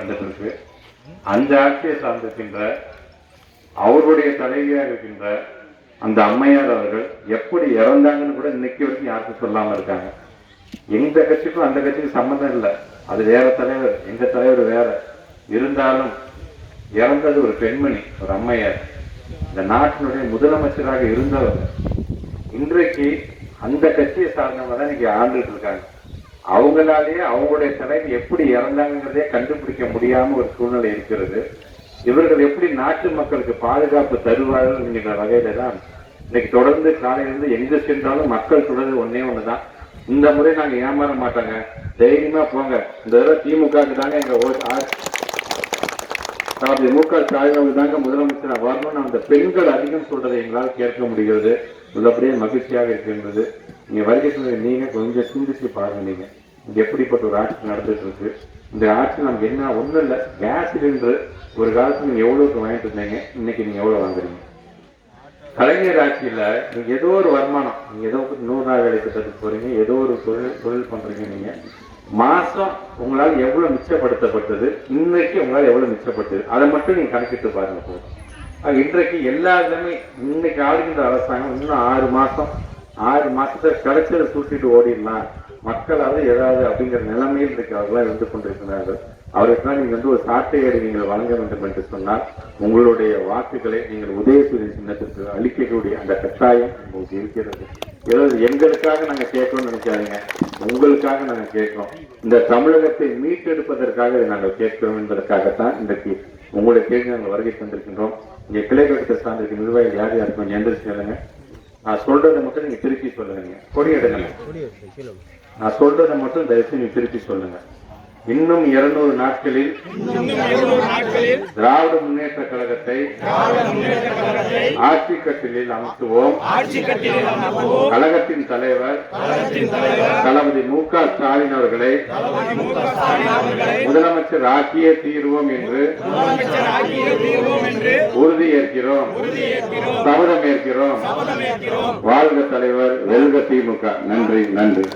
நடந்துட்டு அந்த ஆட்சியை சார்ந்திருக்கின்ற அவருடைய தலைவியாக இருக்கின்ற அந்த அம்மையார் அவர்கள் எப்படி இறந்தாங்கன்னு கூட இன்னைக்கு வரைக்கும் யாருக்கும் சொல்லாம இருக்காங்க. எந்த கட்சிக்கும் அந்த கட்சிக்கும் சம்மந்தம் இல்லை. அது வேற தலைவர் எங்க தலைவர் வேற. இருந்தாலும் இறந்தது ஒரு பெண்மணி ஒரு அம்மையார். இந்த நாட்டினுடைய முதலமைச்சராக இருந்தவர். இன்றைக்கு அந்த கட்சியை சார்ந்தவங்க தான் இன்னைக்கு ஆண்டுட்டு இருக்காங்க. அவங்களாலேயே அவங்களுடைய தலைவர் எப்படி இறந்தாங்கிறதே கண்டுபிடிக்க முடியாம ஒரு சூழ்நிலை இருக்கிறது. இவர்கள் எப்படி நாட்டு மக்களுக்கு பாதுகாப்பு தருவார்கள் என்கிற வகையில தான் இன்னைக்கு தொடர்ந்து காலையிலிருந்து எங்கு சென்றாலும் மக்கள் தொடர்ந்து ஒன்னே ஒண்ணுதான். இந்த முறை நாங்க ஏமாற மாட்டாங்க. தைரியமா போங்க. இந்த தடவை திமுகவுக்கு தாங்க எங்க ஓ- மு க ஸ்டாலின் தாங்க முதலமைச்சர் வரணும்னு அந்த பெண்கள் அதிகம் சொல்றதை எங்களால் கேட்க முடிகிறது. உள்ளபடியே மகிழ்ச்சியாக இருக்கின்றது. நீங்கள் வருகை தந்த கொஞ்சம் சிந்திச்சு பாருங்க நீங்கள் இங்க எப்படிப்பட்ட ஒரு ஆட்சி நடந்துட்டு இருக்கு இந்த ஆட்சி நமக்கு என்ன ஒன்றும் இல்லை. கேஸ் சிலிண்டர் ஒரு காலத்துக்கு நீங்கள் எவ்வளோக்கு வாங்கிட்டு இருந்தீங்க இன்னைக்கு நீங்கள் எவ்வளோ வாங்குறீங்க? கலைஞர் ஆட்சியில் நீங்கள் ஏதோ ஒரு வருமானம் நீங்கள் ஏதோ நூறு நாள் வேலை திட்டத்துக்கு போகிறீங்க ஏதோ ஒரு தொழில் தொழில் பண்ணுறீங்க நீங்கள் மாதம் உங்களால் எவ்வளோ மிச்சப்படுத்தப்பட்டது? இன்றைக்கு உங்களால் எவ்வளோ மிச்சப்பட்டது அதை மட்டும் நீங்கள் கணக்கிட்டு பாருங்க போதும். இன்றைக்கு இன்றைக்கு எல்லாருமே இன்னைக்கு ஆளுகின்ற அரசாங்கம் இன்னும் ஆறு மாதம் ஆறு மாசத்தை கிடைச்சதை தூக்கிட்டு ஓடிடலாம். மக்களாவது ஏதாவது அப்படிங்கிற நிலைமையில் இன்றைக்கு அவர்களாம் இருந்து கொண்டிருக்கிறார்கள். அவருக்கெல்லாம் நீங்க வந்து ஒரு சாட்டையடி நீங்கள் வழங்க வேண்டும் என்று சொன்னால் உங்களுடைய வாக்குகளை நீங்கள் உதயசூரிய சின்னத்திற்கு அளிக்கக்கூடிய அந்த கட்டாயம் உங்களுக்கு இருக்கிறது. ஏதாவது எங்களுக்காக நாங்க கேட்கணும்னு நினைக்காதீங்க. உங்களுக்காக நாங்க கேட்கிறோம். இந்த தமிழகத்தை மீட்டெடுப்பதற்காக இதை நாங்கள் கேட்கிறோம் என்பதற்காகத்தான் இன்றைக்கு உங்களுடைய கேள்வி நாங்கள் வருகை தந்திருக்கின்றோம். இங்கே கிளை கட்டத்தை சார்ந்திருக்க நிர்வாகிகள் யார் யாருக்கும் எந்திரிச்சு சொல்லுங்க நான் சொல்றதை மட்டும் நீங்க திருப்பி சொல்லுங்க. கொடி எடுங்க நான் சொல்றதை மட்டும் தயவுசெய்து நீங்க திருப்பி சொல்லுங்க. இன்னும் இருநூறு நாட்களில் திராவிட முன்னேற்ற கழகத்தை ஆட்சி கட்டிலில் அமர்த்துவோம். கழகத்தின் தலைவர் தளபதி மு க ஸ்டாலின் அவர்களை முதலமைச்சர் ஆக்கியே தீர்வோம் என்று உறுதி ஏற்கிறோம். சபதம் ஏற்கிறோம். வாழ்க தலைவர் வெல்க திமுக. நன்றி நன்றி.